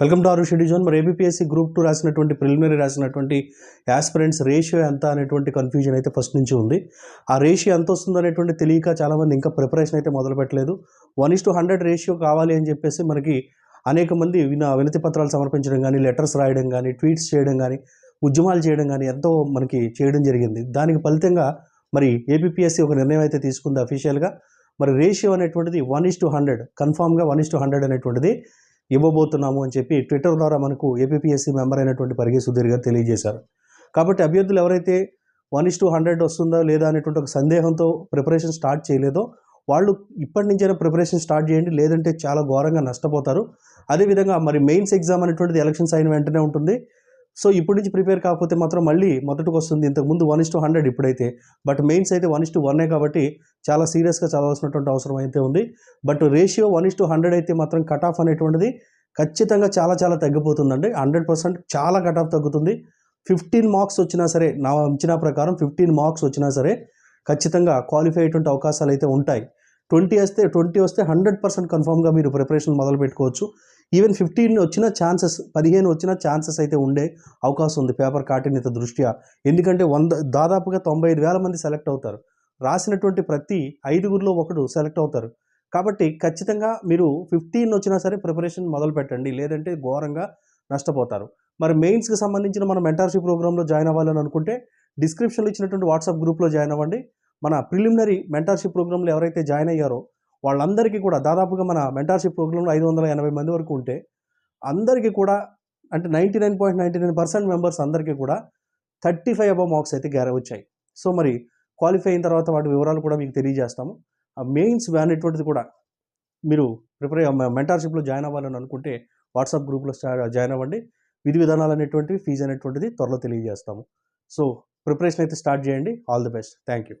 Welcome to our schedule zone మరి APPSC group two రాసినటువంటి preliminary రాసినటువంటి యాస్పిరెంట్స్ రేషియో ఎంత అనేటువంటి కన్ఫ్యూజన్ అయితే ఫస్ట్ నుంచి ఉంది. ఆ రేషియో ఎంత వస్తుందో అనేటువంటి తెలియక చాలామంది ఇంకా ప్రిపరేషన్ అయితే మొదలు పెట్టలేదు. One is to hundred ratio కావాలి అని చెప్పేసి మనకి అనేక మంది విన వినతి పత్రాలు సమర్పించడం కానీ లెటర్స్ రాయడం కానీ ట్వీట్స్ చేయడం కానీ ఉద్యమాలు చేయడం కానీ ఎంతో మనకి చేయడం జరిగింది. దానికి ఫలితంగా మరి ఏపీఎస్సి ఒక నిర్ణయం అయితే తీసుకుంది అఫీషియల్గా మరి రేషియో అనేటువంటిది వన్ ఇస్ టు హండ్రెడ్ కన్ఫామ్గా వన్ ఇస్ టు హండ్రెడ్ అనేటువంటిది ఇవ్వబోతున్నాము అని చెప్పి ట్విట్టర్ ద్వారా మనకు ఏపీఎస్సీ మెంబర్ అయినటువంటి పరిగే సుధీర్ గారు తెలియజేశారు. కాబట్టి అభ్యర్థులు ఎవరైతే వన్ ఇస్ టు హండ్రెడ్ వస్తుందో లేదా అనేటువంటి ఒక సందేహంతో ప్రిపరేషన్ స్టార్ట్ చేయలేదో వాళ్ళు ఇప్పటి నుంచైనా ప్రిపరేషన్ స్టార్ట్ చేయండి లేదంటే చాలా ఘోరంగా నష్టపోతారు. అదేవిధంగా మరి మెయిన్స్ ఎగ్జామ్ అనేటువంటిది ఎలక్షన్స్ అయిన వెంటనే ఉంటుంది. సో ఇప్పటి నుంచి ప్రిపేర్ కాకపోతే మాత్రం మళ్ళీ మొదటికి వస్తుంది ఇంతకుముందు వన్ ఇస్ టు హండ్రెడ్ ఇప్పుడైతే. బట్ మెయిన్స్ అయితే వన్ ఇస్ టు వన్నే కాబట్టి చాలా సీరియస్గా చదవాల్సినటువంటి అవసరం అయితే ఉంది. But ratio one is to hundred అయితే మాత్రం కట్ ఆఫ్ అనేటువంటిది ఖచ్చితంగా చాలా చాలా తగ్గిపోతుందండి. హండ్రెడ్ పర్సెంట్ చాలా కట్ ఆఫ్ తగ్గుతుంది. ఫిఫ్టీన్ మార్క్స్ వచ్చినా సరే నా అంచనా ప్రకారం ఫిఫ్టీన్ మార్క్స్ వచ్చినా సరే ఖచ్చితంగా క్వాలిఫై అయ్యేటువంటి అవకాశాలు అయితే ఉంటాయి. ట్వంటీ వస్తే ట్వంటీ వస్తే హండ్రెడ్ పర్సెంట్ కన్ఫామ్గా మీరు ప్రిపరేషన్ మొదలు పెట్టుకోవచ్చు. ఈవెన్ ఫిఫ్టీన్ వచ్చిన ఛాన్సెస్ పదిహేను వచ్చిన ఛాన్సెస్ అయితే ఉండే అవకాశం ఉంది పేపర్ కాఠిన్యత దృష్ట్యా. ఎందుకంటే వంద దాదాపుగా తొంభై ఐదు వేల మంది సెలెక్ట్ అవుతారు. రాసినటువంటి ప్రతి ఐదుగురిలో ఒకడు సెలెక్ట్ అవుతారు. కాబట్టి ఖచ్చితంగా మీరు ఫిఫ్టీన్ వచ్చినా సరే ప్రిపరేషన్ మొదలు పెట్టండి. లేదంటే ఘోరంగా నష్టపోతారు. మరి మెయిన్స్కి సంబంధించిన మన మెంటార్షిప్ ప్రోగ్రాంలో జాయిన్ అవ్వాలని అనుకుంటే డిస్క్రిప్షన్లో ఇచ్చినటువంటి వాట్సాప్ గ్రూప్లో జాయిన్ అవ్వండి. మన ప్రిలిమినరీ మెంటార్షిప్ ప్రోగ్రాంలో ఎవరైతే జాయిన్ అయ్యారో వాళ్ళందరికీ కూడా దాదాపుగా మన మెంటార్షిప్ ప్రోగ్రాంలో ఐదు వందల ఎనభై మంది వరకు ఉంటే అందరికీ కూడా అంటే ninety nine point ninety nine percent members అందరికీ కూడా థర్టీ ఫైవ్ అబవ్ మార్క్స్ అయితే గ్యార వచ్చాయి. సో మరి క్వాలిఫై అయిన తర్వాత వాటి వివరాలు కూడా మీకు తెలియజేస్తాము. ఆ మెయిన్స్ అనేటువంటిది కూడా మీరు ప్రిపేర్ మెంటార్షిప్లో జాయిన్ అవ్వాలని అనుకుంటే వాట్సాప్ గ్రూప్లో జాయిన్ అవ్వండి. విధి విధానాలు అనేటువంటివి ఫీజు అనేటువంటిది త్వరలో తెలియజేస్తాము. సో ప్రిపరేషన్ అయితే స్టార్ట్ చేయండి. All the best. Thank you